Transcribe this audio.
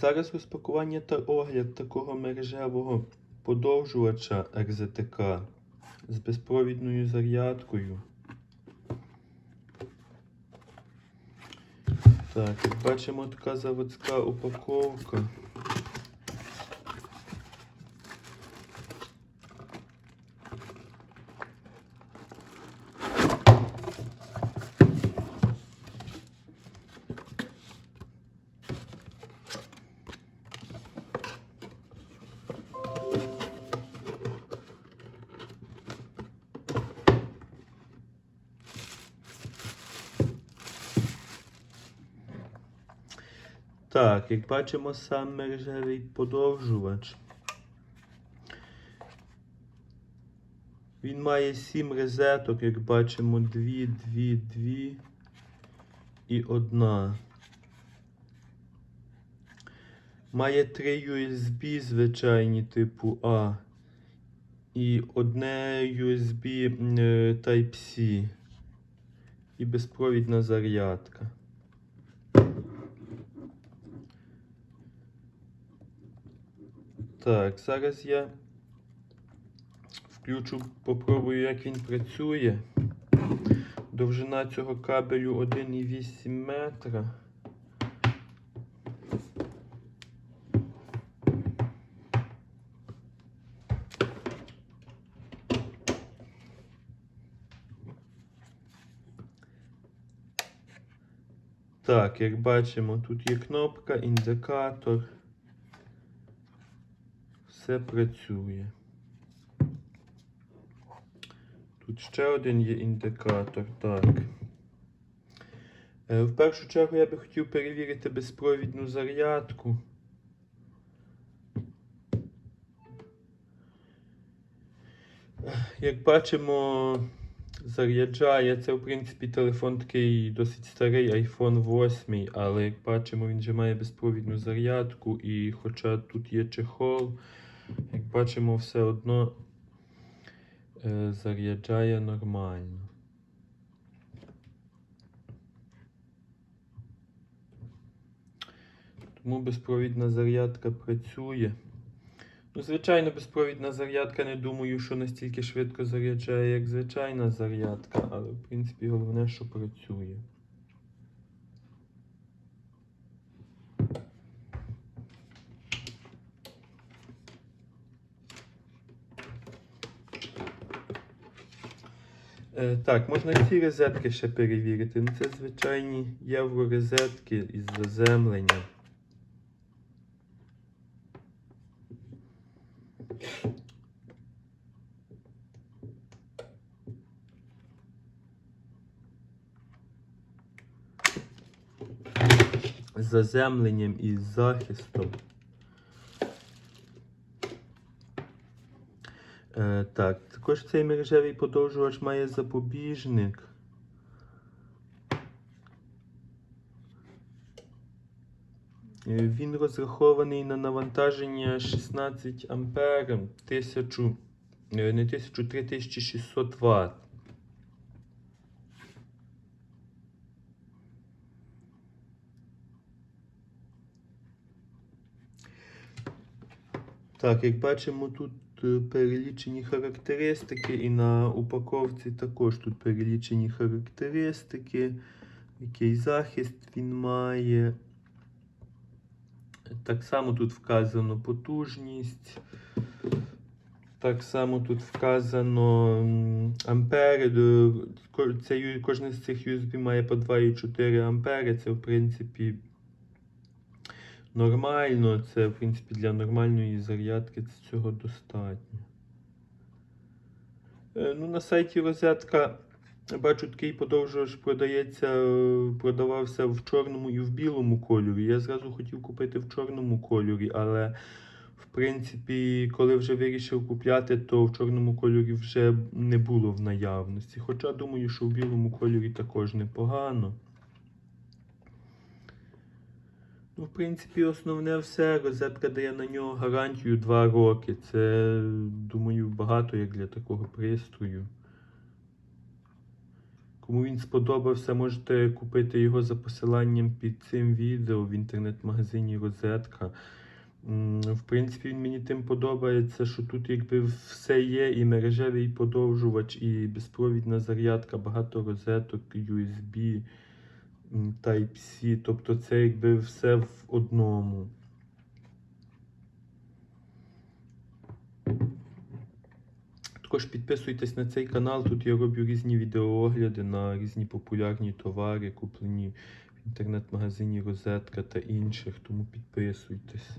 Зараз розпакування та огляд такого мережевого подовжувача РЗТК з безпровідною зарядкою. Так, бачимо, така заводська упаковка. Так, як бачимо, сам мережевий подовжувач. Він має 7 розеток, як бачимо, 2, 2, 2 і одна. Має 3 USB звичайні типу А. І одне USB е, Type-C. І безпровідна зарядка. Так, зараз я включу, попробую, як він працює. Довжина цього кабелю 1,8 метра. Так, як бачимо, тут є кнопка, індикатор. Все працює. Тут ще один є індикатор. Так. Е, В першу чергу я би хотів перевірити безпровідну зарядку. Як бачимо, заряджає це, в принципі, телефон такий досить старий, iPhone 8, але як бачимо, він вже має безпровідну зарядку, і хоча тут є чехол, як бачимо, все одно е, заряджає нормально. Тому безпровідна зарядка працює. Ну, звичайно, безпровідна зарядка, не думаю, що настільки швидко заряджає, як звичайна зарядка, але в принципі головне, що працює. Так, можна ці розетки ще перевірити. Ну, це звичайні євророзетки із заземленням. з заземленням і захистом. Е, так, також цей мережевий подовжувач має запобіжник. Е, Він розрахований на навантаження 16 ампер, 1000, е, не 1000, 3600 Вт. Так, як бачимо, тут е, перелічені характеристики, і на упаковці також тут перелічені характеристики, який захист він має. Так само тут вказано потужність. Так само тут вказано ампери. Це, з цих USB має по 2,4 ампери. Це, в принципі, нормально. Це, в принципі, для нормальної зарядки цього достатньо. Е, Ну, на сайті розетка бачу, такий подовжувач продається, е, продавався в чорному і в білому кольорі. Я зразу хотів купити в чорному кольорі, але в принципі, коли вже вирішив купляти, то в чорному кольорі вже не було в наявності. Хоча думаю, що в білому кольорі також непогано. Ну, в принципі, основне все. Розетка дає на нього гарантію 2 роки. Це, думаю, багато як для такого пристрою. Кому він сподобався, можете купити його за посиланням під цим відео в інтернет-магазині Розетка. В принципі, він мені тим подобається, що тут якби все є, і мережевий подовжувач, і безпровідна зарядка, багато розеток, USB, Type-C. Тобто це якби все в одному. Також підписуйтесь на цей канал. Тут я роблю різні відеоогляди на різні популярні товари, куплені в інтернет-магазині Розетка та інших, тому підписуйтесь.